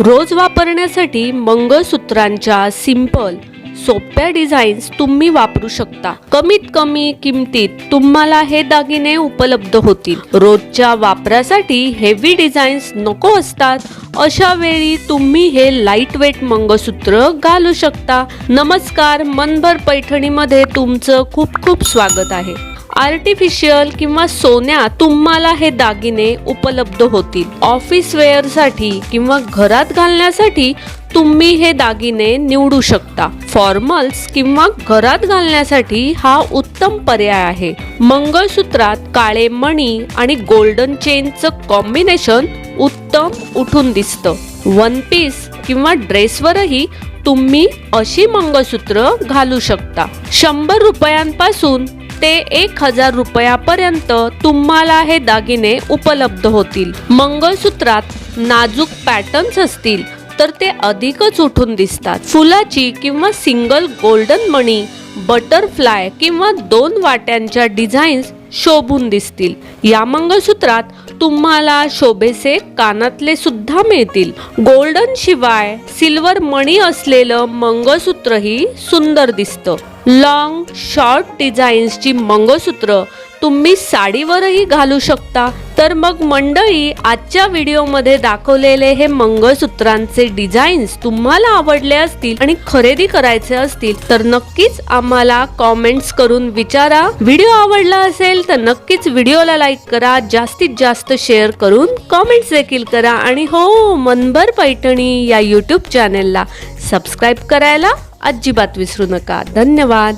रोज वापरण्यासाठी मंगळसूत्रांच्या सिंपल सोप्या डिझाईन्स तुम्ही वापरू शकता. कमीत कमी किमतीत तुम्हाला हे दागिने उपलब्ध होतील. रोजच्या वापरासाठी हेवी डिझाईन्स नको असतात. अशा वेळी तुम्ही हे लाइट वेट मंगळसूत्र घालू शकता. नमस्कार मनभर पैठणीमध्ये तुमचं खूप खूप स्वागत आहे. आर्टिफिशियल किंवा सोन्या तुम्हाला हे दागिने उपलब्ध होतील. ऑफिस वेअरसाठी किंवा घरात घालण्यासाठी तुम्ही हे दागिने निवडू शकता. फॉर्मल्स किंवा घरात घालण्यासाठी हा उत्तम पर्याय आहे. मंगळसूत्रात काळे मणी आणि गोल्डन चेनचं कॉम्बिनेशन उत्तम उठून दिसतं. वन पीस किंवा ड्रेसवरही तुम्ही अशी मंगळसूत्र घालू शकता. शंभर रुपयांपासून ते एक हजार रुपयापर्यंत तुम्हाला हे दागिने उपलब्ध होतील. मंगळसूत्रात नाजूक पॅटर्न्स असतील तर ते अधिकच उठून दिसतात. फुलाची किंवा सिंगल गोल्डन मणी बटरफ्लाय किंवा दोन वाट्यांच्या डिझाईन्स शोभून दिसतील. या मंगळसूत्रात तुम्हाला शोभेचे कानातले सुद्धा मिळतील. गोल्डन शिवाय सिल्वर मणी असलेलं मंगळसूत्रही सुंदर दिसतं. लॉंग शॉर्ट डिझाईन्सची मंगळसूत्र तुम्ही साडीवरही घालू शकता. तर मग मंडळी आजच्या व्हिडिओमध्ये दाखवलेले हे मंगळसूत्रांचे डिझाईन्स तुम्हाला आवडले असतील आणि खरेदी करायचे असतील तर नक्कीच आम्हाला कॉमेंट्स करून विचारा. व्हिडिओ आवडला असेल तर नक्कीच व्हिडिओला लाईक करा जास्तीत जास्त शेअर करून कॉमेंट्स देखील करा आणि हो मनभर पैठणी या यूट्यूब चॅनेलला सबस्क्राईब करायला अजिबात विसरू नका. धन्यवाद.